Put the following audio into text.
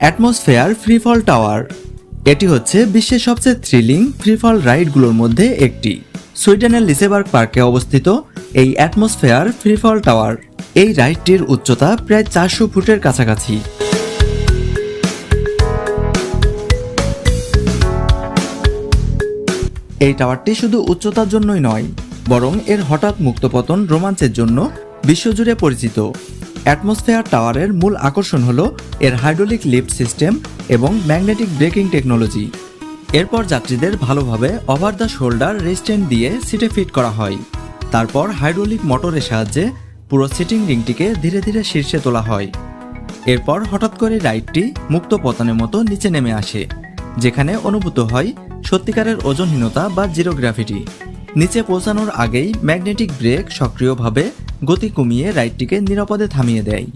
Atmosphere ফ্রিফল tower. এটি হচ্ছে বিশ্বের সবচেয়ে থ্রিলিং ফ্রিফল রাইডগুলোর মধ্যে একটি। সুইডেনের লিসেবার্গ পার্কে অবস্থিত এই অ্যাটমসফেয়ার ফ্রিফল টাওয়ার। এই রাইডটির উচ্চতা প্রায় চারশো ফুটের কাছাকাছি। এই টাওয়ারটি শুধু উচ্চতার জন্যই নয়, বরং এর হঠাৎ মুক্তপতন রোমাঞ্চের জন্য বিশ্বজুড়ে পরিচিত। অ্যাটমসফেয়ার টাওয়ারের মূল আকর্ষণ হল এর হাইড্রোলিক লিফট সিস্টেম এবং ম্যাগনেটিক ব্রেকিং টেকনোলজি। এরপর যাত্রীদের ভালোভাবে ওভার দ্য শোল্ডার রেস্টেন্ট দিয়ে সিটে ফিট করা হয়। তারপর হাইড্রোলিক মোটরের সাহায্যে পুরো সিটিং রিংটিকে ধীরে ধীরে শীর্ষে তোলা হয়। এরপর হঠাৎ করে রাইডটি মুক্ত পতনের মতো নিচে নেমে আসে, যেখানে অনুভূত হয় সত্যিকারের ওজনহীনতা বা জিরো গ্র্যাভিটি নিচে পৌঁছানোর আগেই ম্যাগনেটিক ব্রেক সক্রিয়ভাবে গতি কমিয়ে রাইডটিকে নিরাপদে থামিয়ে দেয়।